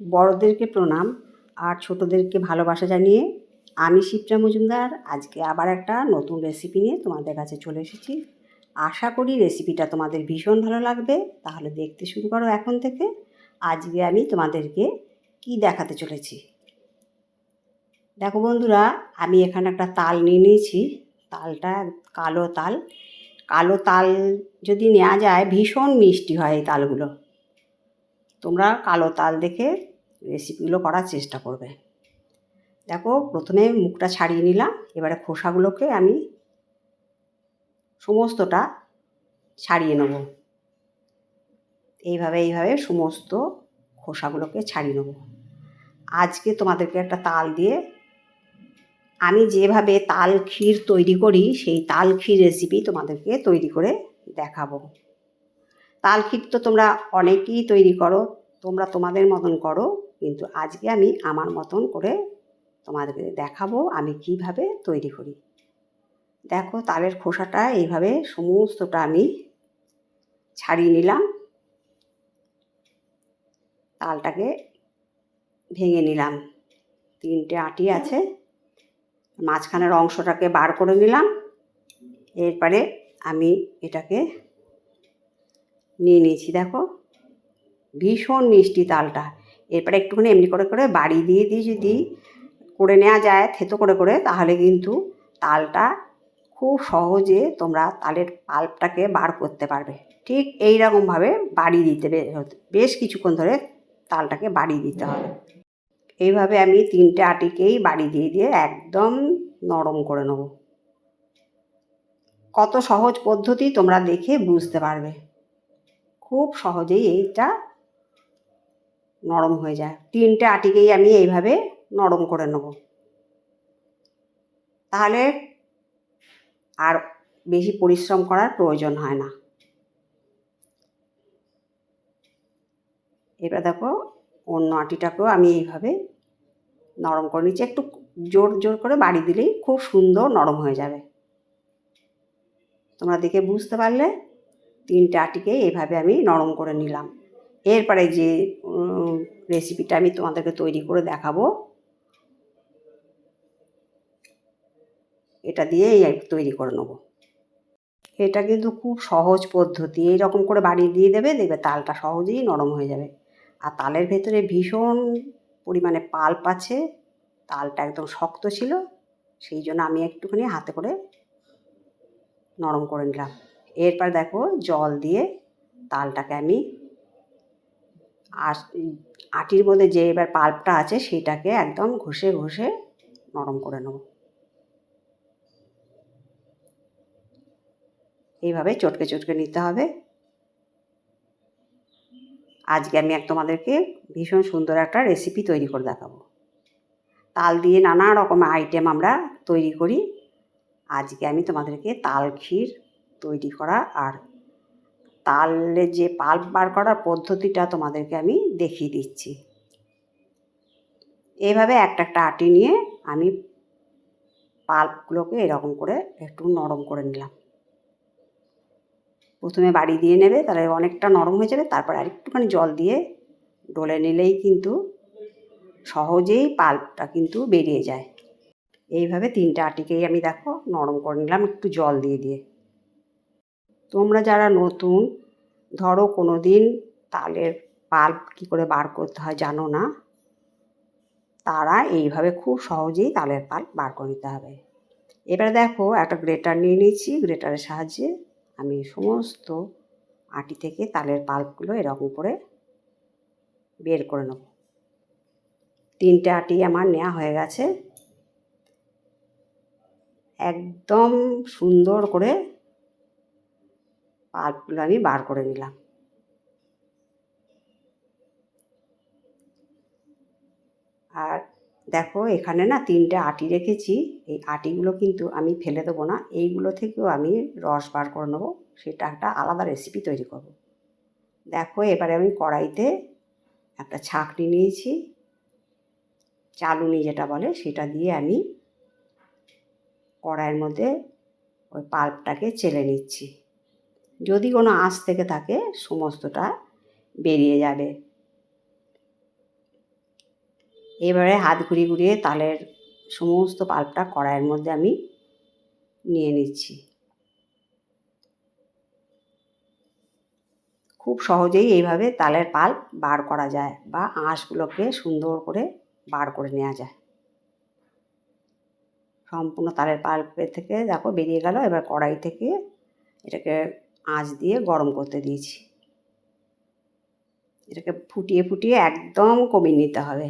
বড়দেরকে প্রণাম আর ছোটোদেরকে ভালোবাসা জানিয়ে আমি শিপ্রা মজুমদার। আজকে আবার একটা নতুন রেসিপি নিয়ে তোমাদের কাছে চলে এসেছি। আশা করি রেসিপিটা তোমাদের ভীষণ ভালো লাগবে। তাহলে দেখতে শুরু করো এখন থেকে। আজকে আমি তোমাদেরকে কি দেখাতে চলেছি? দেখো বন্ধুরা, আমি এখানে একটা তাল নিয়ে নিয়েছি। তালটা কালো তাল। কালো তাল যদি নেওয়া যায়, ভীষণ মিষ্টি হয় এই তালগুলো। তোমরা কালো তাল দেখে রেসিপিগুলো করার চেষ্টা করবে। দেখো, প্রথমে মুখটা ছাড়িয়ে নিলাম, এবারে খোসাগুলোকে আমি সমস্তটা ছাড়িয়ে নেব। এইভাবে এইভাবে সমস্ত খোসাগুলোকে ছাড়িয়ে নেব। আজকে তোমাদেরকে একটা তাল দিয়ে আমি যেভাবে তাল ক্ষীর তৈরি করি, সেই তাল ক্ষীর রেসিপি তোমাদেরকে তৈরি করে দেখাবো। তাল ক্ষীর তো তোমরা অনেকেই তৈরি করো, তোমরা তোমাদের মতন করো, কিন্তু আজকে আমি আমার মতন করে তোমাদেরকে দেখাবো আমি কীভাবে তৈরি করি। দেখো তালের খোসাটা এইভাবে সমস্তটা আমি ছাড়িয়ে নিলাম। তালটাকে ভেঙে নিলাম। তিনটে আটি আছে, মাঝখানের অংশটাকে বার করে নিলাম। এরপরে আমি এটাকে নিয়ে নিয়েছি, দেখো। ভীষণ মিষ্টি তালটা। এরপরে একটুখানি এমনি করে করে বাড়ি দিয়ে দিয়ে যদি করে নেওয়া যায়, থেতো করে করে, তাহলে কিন্তু তালটা খুব সহজে তোমরা তালের পাল্পটাকে বার করতে পারবে। ঠিক এই রকমভাবে বাড়ি দিতে বেশ কিছুক্ষণ ধরে তালটাকে বাড়ি দিতে হবে। এইভাবে আমি তিনটে আটিকেই বাড়ি দিয়ে দিয়ে একদম নরম করে নেব। কত সহজ পদ্ধতি তোমরা দেখে বুঝতে পারবে। খুব সহজেই এইটা নরম হয়ে যায়। তিনটে আটিকেই আমি এইভাবে নরম করে নেব। তাহলে আর বেশি পরিশ্রম করার প্রয়োজন হয় না। এবার দেখো, অন্য আটিটাকেও আমি এইভাবে নরম করে নিচ্ছি। একটু জোর জোর করে বাড়ি দিলেই খুব সুন্দর নরম হয়ে যাবে। তোমরা দেখে বুঝতে পারলে? তিনটে আটিকে এভাবে আমি নরম করে নিলাম। এরপরে যে রেসিপিটা আমি তোমাদেরকে তৈরি করে দেখাবো, এটা দিয়েই তৈরি করে নেব। এটা কিন্তু খুব সহজ পদ্ধতি। এই রকম করে বাড়ি দিয়ে দেবে, দেখবে তালটা সহজেই নরম হয়ে যাবে। আর তালের ভেতরে ভীষণ পরিমাণে পাল্প আছে, তালটা একদম শক্ত ছিল, সেই জন্য আমি একটুখানি হাতে করে নরম করে নিলাম। এরপর দেখো জল দিয়ে তালটাকে আমি আটির মধ্যে যে এবার পাল্পটা আছে সেটাকে একদম ঘষে ঘষে নরম করে নেব। এইভাবে চটকে চটকে নিতে হবে। আজকে আমি এক তোমাদেরকে ভীষণ সুন্দর একটা রেসিপি তৈরি করে দেখাবো। তাল দিয়ে নানা রকম আইটেম আমরা তৈরি করি। আজকে আমি তোমাদেরকে তাল ক্ষীর তৈরি করা আর তালের যে পাল্প বার করার পদ্ধতিটা তোমাদেরকে আমি দেখিয়ে দিচ্ছি। এইভাবে একটা একটা আটি নিয়ে আমি পাল্পগুলোকে এরকম করে একটু নরম করে নিলাম। প্রথমে বাড়ি দিয়ে নেবে, তাহলে অনেকটা নরম হয়ে যাবে, তারপর আরেকটুখানি জল দিয়ে ডলে নিলেই কিন্তু সহজেই পাল্পটা কিন্তু বেরিয়ে যায়। এইভাবে তিনটে আটিকেই আমি দেখো নরম করে নিলাম, একটু জল দিয়ে দিয়ে। তোমরা যারা নতুন, ধরো কোনো দিন তালের পাল্প কী করে বার করতে হয় জানো না? তারা এইভাবে খুব সহজেই তালের পাল্প বার করে নিতে হবে। এবারে দেখো, একটা গ্রেটার নিয়ে নিয়েছি, গ্রেটারের সাহায্যে আমি সমস্ত আটি থেকে তালের পাল্পগুলো এরকম করে বের করে নেব। তিনটে আটি আমার নেওয়া হয়ে গেছে। একদম সুন্দর করে পাল্পগুলো আমি বার করে নিলাম। আর দেখো এখানে না তিনটে আটি রেখেছি, এই আটিগুলো কিন্তু আমি ফেলে দেবো না, এইগুলো থেকেও আমি রস বার করে নেব, সেটা একটা আলাদা রেসিপি তৈরি করব। দেখো এবারে আমি কড়াইতে একটা ছাঁকনি নিয়েছি, চালুনি যেটা বলে সেটা দিয়ে আমি কড়াইয়ের মধ্যে ওই পাল্পটাকে চেলে নিচ্ছি। যদি কোনো আঁচ থেকে থাকে সমস্তটা বেরিয়ে যাবে। এবারে হাত ঘুরিয়ে ঘুরিয়ে তালের সমস্ত পাল্পটা কড়াইয়ের মধ্যে আমি নিয়ে নিচ্ছি। খুব সহজেই এইভাবে তালের পাল্প বার করা যায় বা আঁশগুলোকে সুন্দর করে বার করে নেওয়া যায়। সম্পূর্ণ তালের পাল্পের থেকে দেখো বেরিয়ে গেল, এবার কড়াই থেকে এটাকে আঁচ দিয়ে গরম করতে দিয়েছি। এটাকে ফুটিয়ে ফুটিয়ে একদম কমিয়ে নিতে হবে।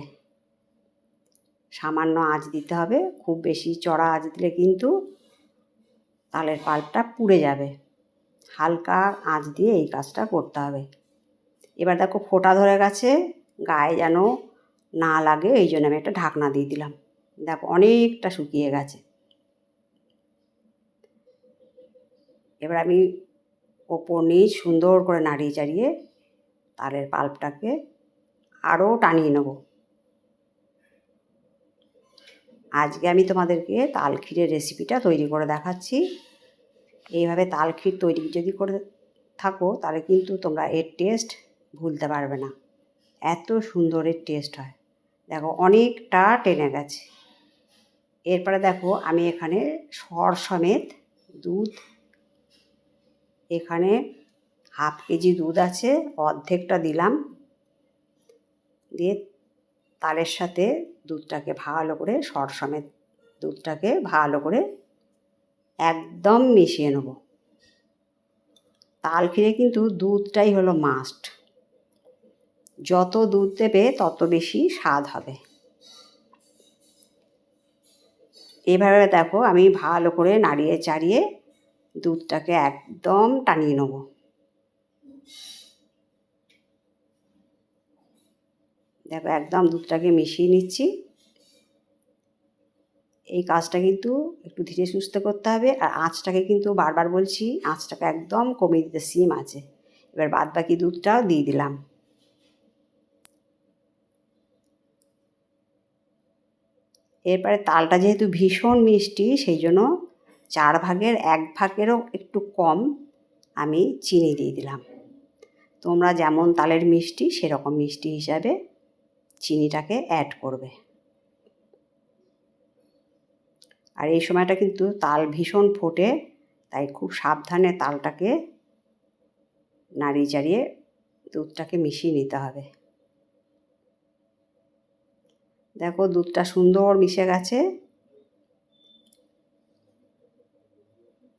সামান্য আঁচ দিতে হবে, খুব বেশি চড়া আঁচ দিলে কিন্তু তালের পাল্পটা পুড়ে যাবে। হালকা আঁচ দিয়ে এই কাজটা করতে হবে। এবার দেখো ফোঁটা ধরে গেছে, গায়ে যেন না লাগে, এই জন্য আমি একটা ঢাকনা দিয়ে দিলাম। দেখো অনেকটা শুকিয়ে গেছে। এবার আমি ওপর নিচ সুন্দর করে নাড়িয়ে চাড়িয়ে তালের পাল্পটাকে আরও টানিয়ে নেব। আজকে আমি তোমাদেরকে তাল ক্ষীরের রেসিপিটা তৈরি করে দেখাচ্ছি। এইভাবে তাল ক্ষীর তৈরি যদি করে থাকো, তাহলে কিন্তু তোমরা এর টেস্ট ভুলতে পারবে না। এত সুন্দর এর টেস্ট হয়। দেখো, অনেকটা টেনে গেছে। এরপরে দেখো, আমি এখানে সর সমেত দুধ এখানে হাফ কেজি দুধ আছে, অর্ধেকটা দিলাম। দিয়ে তালের সাথে দুধটাকে ভালো করে সর সমেত দুধটাকে ভালো করে একদম মিশিয়ে নেব। তাল ক্ষীরে কিন্তু দুধটাই হলো মাস্ট যত দুধ দেবে, তত বেশি স্বাদ হবে। এভাবে দেখো, আমি ভালো করে নাড়িয়ে চাড়িয়ে দুধটাকে একদম টানিয়ে নেব। দেখো, একদম দুধটাকে মিশিয়ে নিচ্ছি। এই কাজটা কিন্তু একটু ধীরে সুস্থ করতে হবে। আর আঁচটাকে কিন্তু বারবার বলছি, আঁচটাকে একদম কমিয়ে দিতে সিম আছে। এবার বাদ বাকি দুধটাও দিয়ে দিলাম। এরপরে তালটা যেহেতু ভীষণ মিষ্টি, সেই জন্য চার ভাগের এক ভাগেরও একটু কম আমি চিনি দিয়ে দিলাম। তোমরা যেমন তালের মিষ্টি, সেরকম মিষ্টি হিসাবে চিনিটাকে অ্যাড করবে। আর এই সময়টা কিন্তু তাল ভীষণ ফোটে, তাই খুব সাবধানে তালটাকে নাড়িয়ে চাড়িয়ে দুধটাকে মিশিয়ে নিতে হবে। দেখো দুধটা সুন্দর মিশে গেছে।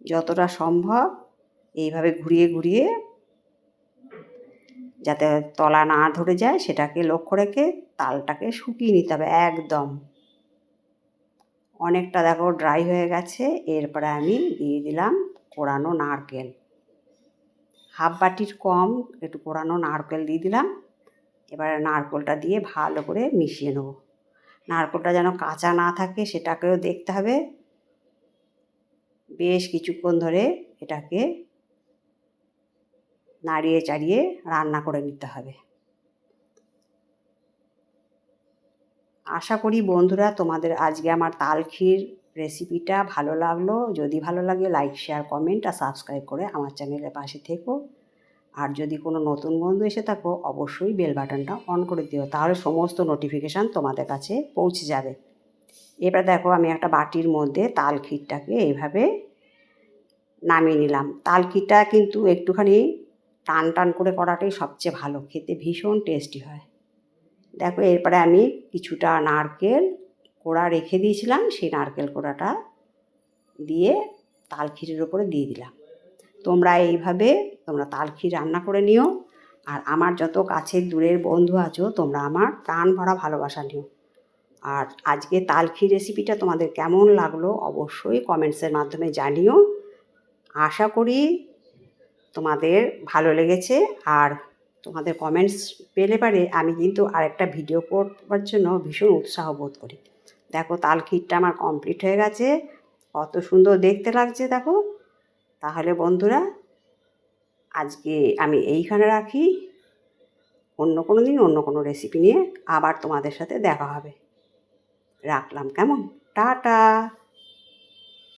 যতটা সম্ভব এইভাবে ঘুরিয়ে ঘুরিয়ে যাতে তলা না ধরে যায় সেটাকে লক্ষ্য রেখে তালটাকে শুকিয়ে নিতে হবে একদম। অনেকটা দেখো ড্রাই হয়ে গেছে, এরপরে আমি দিয়ে দিলাম কোরানো নারকেল। হাফ বাটির কম একটু কোরানো নারকেল দিয়ে দিলাম। এবারে নারকেলটা দিয়ে ভালো করে মিশিয়ে নেব। নারকেলটা যেন কাঁচা না থাকে সেটাকেও দেখতে হবে। বেশ কিছুক্ষণ ধরে এটাকে নাড়িয়ে চাড়িয়ে রান্না করে নিতে হবে। আশা করি বন্ধুরা তোমাদের আজকে আমার তাল ক্ষীর রেসিপিটা ভালো লাগল। যদি ভালো লাগে লাইক শেয়ার কমেন্ট আর সাবস্ক্রাইব করে আমার চ্যানেলের পাশে থেকো। আর যদি কোনো নতুন বন্ধু এসে থাকো, অবশ্যই বেল বাটনটা অন করে দিও, তাহলে সমস্ত নোটিফিকেশান তোমাদের কাছে পৌঁছে যাবে। এবার দেখো, আমি একটা বাটির মধ্যে তাল ক্ষীরটাকে এইভাবে নামিয়ে নিলাম। তাল ক্ষীরটা কিন্তু একটুখানি টান টান করে করাটাই সবচেয়ে ভালো। খেতে ভীষণ টেস্টি হয়। দেখো, এরপরে আমি কিছুটা নারকেল কোড়া রেখে দিয়েছিলাম। সেই নারকেল কোড়াটা দিয়ে তাল ক্ষীরের ওপরে দিয়ে দিলাম। তোমরা এইভাবে, তোমরা তাল ক্ষীর রান্না করে নিও। আর আমার যত কাছের দূরের বন্ধু আছো, তোমরা আমার প্রাণ ভরা ভালোবাসা নিও। আর আজকে তাল ক্ষীর রেসিপিটা তোমাদের কেমন লাগল, অবশ্যই কমেন্টসের মাধ্যমে জানিও। আশা করি তোমাদের ভালো লেগেছে আর তোমাদের কমেন্টস পেলে পারে আমি কিন্তু আরেকটা ভিডিও করবার জন্য ভীষণ উৎসাহ বোধ করি। দেখো, তাল ক্ষীরটা আমার কমপ্লিট হয়ে গেছে। কত সুন্দর দেখতে লাগছে, দেখো। তাহলে বন্ধুরা, আজকে আমি এইখানে রাখি। অন্য কোনো দিন অন্য কোনো রেসিপি নিয়ে আবার তোমাদের সাথে দেখা হবে। রাখলাম কেমন? টাটা!